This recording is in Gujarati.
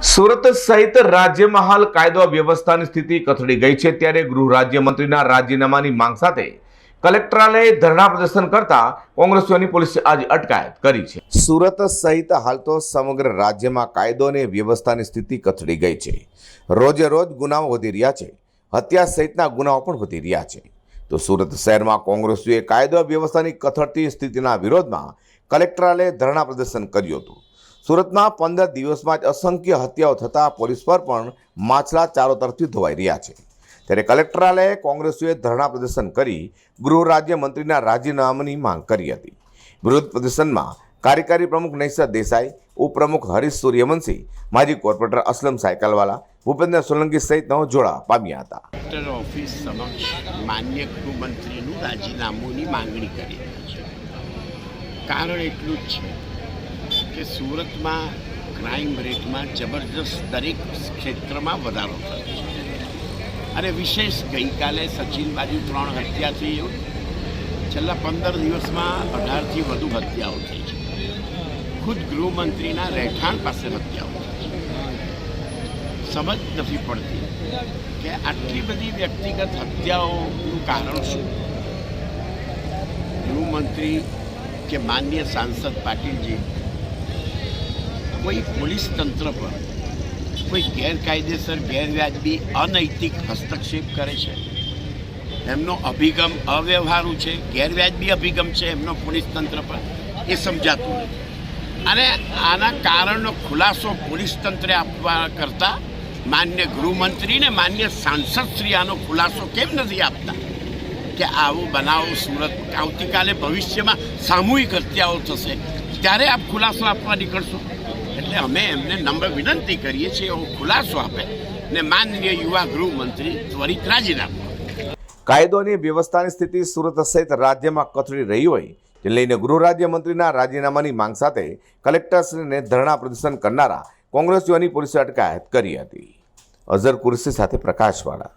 સુરત સહિત રાજ્યમાં હાલ કાયદો વ્યવસ્થાની સ્થિતિ કથળી ગઈ છે ત્યારે ગૃહ રાજ્યમંત્રીના રાજીનામાની માંગ સાથે કલેક્ટરાલયે ધરણા પ્રદર્શન કરતા કોંગ્રેસીઓની પોલીસે આજે અટકાયત કરી છે. સુરત સહિત હાલ તો સમગ્ર રાજ્યમાં કાયદો અને વ્યવસ્થાની સ્થિતિ કથળી ગઈ છે. રોજે રોજ ગુનાઓ વધી રહ્યા છે. હત્યા સહિતના ગુનાઓ પણ વધી રહ્યા છે. તો સુરત શહેરમાં કોંગ્રેસીઓએ કાયદો વ્યવસ્થાની કથળતી સ્થિતિના વિરોધમાં કલેક્ટરાલયે ધરણા પ્રદર્શન કર્યું હતું. સુરતમાં પંદર દિવસમાં જ અસંખ્ય હત્યાઓ થતાં પોલીસ પર પણ માછલા ચારો તરફથી ધોવાઈ રહ્યા છે. ત્યારે કલેક્ટરાલયે કોંગ્રેસીઓએ ધરણા પ્રદર્શન કરી ગૃહ રાજ્યમંત્રીના રાજીનામાની માંગ કરી હતી. વિરોધ પ્રદર્શનમાં કાર્યકારી પ્રમુખ નૈસર દેસાઈ, ઉપપ્રમુખ હરીશ સૂર્યવંશી, માજી કોર્પોરેટર અસલમ સાયકલવાલા, ભૂપેન્દ્ર સોલંકી સહિત નવ જોડા પામ્યા હતા. ઓફિસ સમક્ષ માન્ય ગૃહમંત્રીનું રાજીનામુંની માંગણી કરી. કારણ એટલું જ છે કે સુરતમાં ક્રાઇમ રેટમાં જબરજસ્ત દરેક ક્ષેત્રમાં વધારો થયો છે. અને વિશેષ ગઈકાલે સચિન બાજુ ત્રણ હત્યા થઈ છેલ્લા પંદર દિવસમાં અઢારથી વધુ હત્યાઓ થઈ છે. ખુદ ગૃહમંત્રીના રહેઠાણ પાસે હત્યાઓ થઈ છે. સમજ નથી પડતી કે આટલી બધી વ્યક્તિગત હત્યાઓનું કારણ શું? ગૃહમંત્રી કે માન્ય સાંસદ પાટીલજી? કોઈ પોલીસ તંત્ર પર કોઈ ગેરકાયદેસર, ગેરવ્યાજબી, અનૈતિક હસ્તક્ષેપ કરે છે? એમનો અભિગમ અવ્યવહારુ છે, ગેરવ્યાજબી અભિગમ છે એમનો પોલીસ તંત્ર પર? એ સમજાતું નથી. અને આના કારણનો ખુલાસો પોલીસ તંત્રે આપવા કરતાં માન્ય ગૃહમંત્રી ને માન્ય સાંસદશ્રી આનો ખુલાસો કેમ નથી આપતા? કે આવો બનાવો સુરત, આવતીકાલે ભવિષ્યમાં સામૂહિક હત્યાઓ થશે. ત્યારે આપ ખુલાસો આપવા નીકળશો? એટલે અમે એમને નમ્ર વિનંતી કરીએ છીએ એવો ખુલાસો આપે ને માનનીય યુવા ગૃહમંત્રી ત્વરિત રાજીનામું કાયદોની વ્યવસ્થાની સ્થિતિ સુરત સહિત રાજ્યમાં કથળી રહી હોય જે લઈને ગૃહ રાજ્યમંત્રીના રાજીનામાની માંગ સાથે કલેક્ટરશ્રીને ધરણા પ્રદર્શન કરનારા કોંગ્રેસીઓની પોલીસે અટકાયત કરી હતી. અઝર કુરશી સાથે પ્રકાશવાળા.